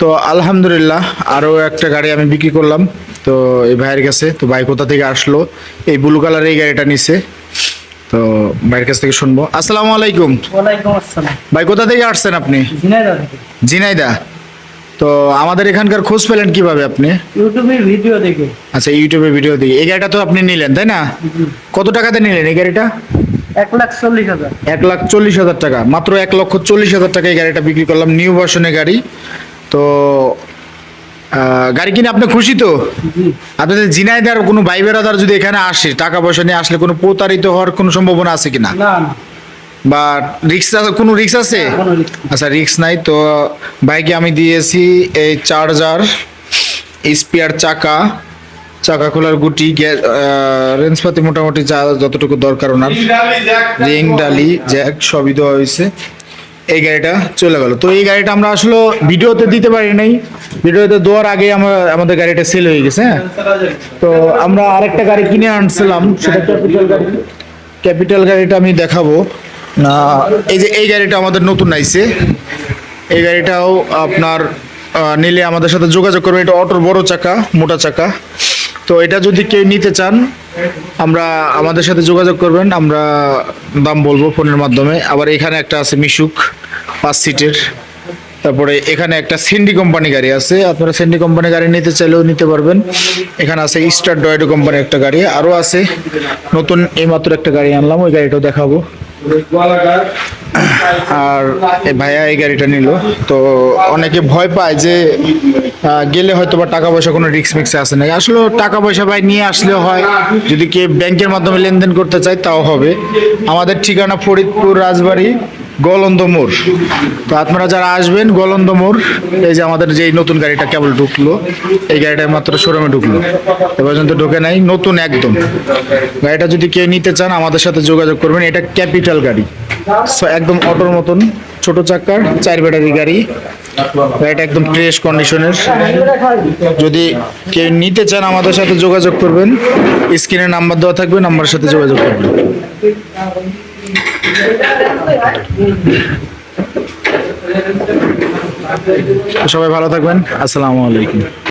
তো আলহামদুলিল্লাহ আরও একটা গাড়ি আমি বিক্রি করলাম। তো এই ভাইয়ের কাছে তো ভাই কোথা থেকে আসলো? এই ব্লু কালার এই গাড়িটা নিছে। তো ভাইয়ের কাছ থেকে শুনব। আসসালামু আলাইকুম। ভাই কোথা থেকে আসছেন আপনি? জিনাইদা তো আমাদের এখানকার খোঁজ পেলেন কীভাবে আপনি? ভিডিও দেখে। আচ্ছা ইউটিউবে ভিডিও দিয়ে এই গাড়িটা তো আপনি নিলেন তাই না? কত টাকাতে নিলেন এই গাড়িটা? এক লাখ চল্লিশ হাজার। এক লাখ চল্লিশ হাজার টাকা। মাত্র এক লক্ষ চল্লিশ হাজার টাকা এই গাড়িটা বিক্রি করলাম। নিউ ভার্সনের গাড়ি। তো গাড়ি কিনে আপনি খুশি তো? আপনাদের জিনাইদার কোনো ভাই বেড়াদার যদি এখানে আসে টাকা পয়সা নিয়ে আসলে কোনো প্রতারিত হওয়ার কোনো সম্ভাবনা আছে কিনা? বা রিক্স কোনো রিক্স আছে। আচ্ছা রিক্স নাই তো বাইকে আমি দিয়েছি এই চার্জার স্পিয়ার চাকা চাকা খোলার গুটি রেঞ্জপাতি মোটামুটি যা যতটুকু দরকার ওনার। রিং ডালি জ্যাক সবই দেওয়া হয়েছে। এই গাড়িটা চলে গেল। তো এই গাড়িটা আমরা আসলে ভিডিওতে দিতে পারি নাই। ভিডিওতে দেওয়ার আগে আমার, আমাদের গাড়িটা সেল হয়ে গেছে হ্যাঁ? তো আমরা আরেকটা গাড়ি কিনে আনছিলাম, সেটা ক্যাপিটাল গাড়ি। ক্যাপিটাল গাড়িটা আমি দেখাবো। না, এই যে এই গাড়িটা আমাদের নতুন আইছে। এই গাড়িটাও আপনার নিলে আমাদের সাথে যোগাযোগ করবেন এটা অটোর বড় চাকা, মোটা চাকা। তো এটা যদি কেউ নিতে চান, আমরা আমাদের সাথে যোগাযোগ করবেন। আমরা দাম বলব ফোনের মাধ্যমে। আবার এখানে একটা আছে মিশুক, পাঁচ সিটের। তারপরে এখানে একটা সেন্ডি কোম্পানি গাড়ি আছে। আপনারা সেন্ডি কোম্পানি গাড়ি নিতে চাইলেও নিতে পারবেন। এখানে আছে স্টার ডয়েডো কোম্পানির একটা গাড়ি আরও আছে। নতুন এইমাত্র একটা গাড়ি আনলাম, ওই গাড়িটাও দেখাবো। আর ভাইয়া এই গাড়িটা নিল। তো অনেকে ভয় পায় যে গেলে হয়তো বা টাকা পয়সা কোনো রিক্স মিক্সে আসে না আসলে টাকা পয়সা ভাই নিয়ে আসলে হয়। যদি কে ব্যাংকের মাধ্যমে লেনদেন করতে চায়, তাও হবে। আমাদের ঠিকানা ফরিদপুর, রাজবাড়ি, গলন্দ মোড়। তো আপনারা যারা আসবেন, গলন্দ মোড়, এই যে আমাদের যে নতুন গাড়িটা কেবল ঢুকলো, এই গাড়িটা মাত্র শোরুমে ঢুকলো। এ পর্যন্ত ঢুকে নাই, নতুন একদম। গাড়িটা যদি কেউ নিতে চান, আমাদের সাথে যোগাযোগ করবেন। এটা ক্যাপিটাল গাড়ি। একদম অটোর মতন। ছোট চাকার চার ব্যাটারি গাড়ি। গাড়িটা একদম ফ্রেশ কন্ডিশনের যদি কেউ নিতে চান আমাদের সাথে যোগাযোগ করবেন, স্ক্রিনে নাম্বার দেওয়া থাকবে, নাম্বারের সাথে যোগাযোগ করবেন। সবাই ভালো থাকবেন। আসসালামু আলাইকুম।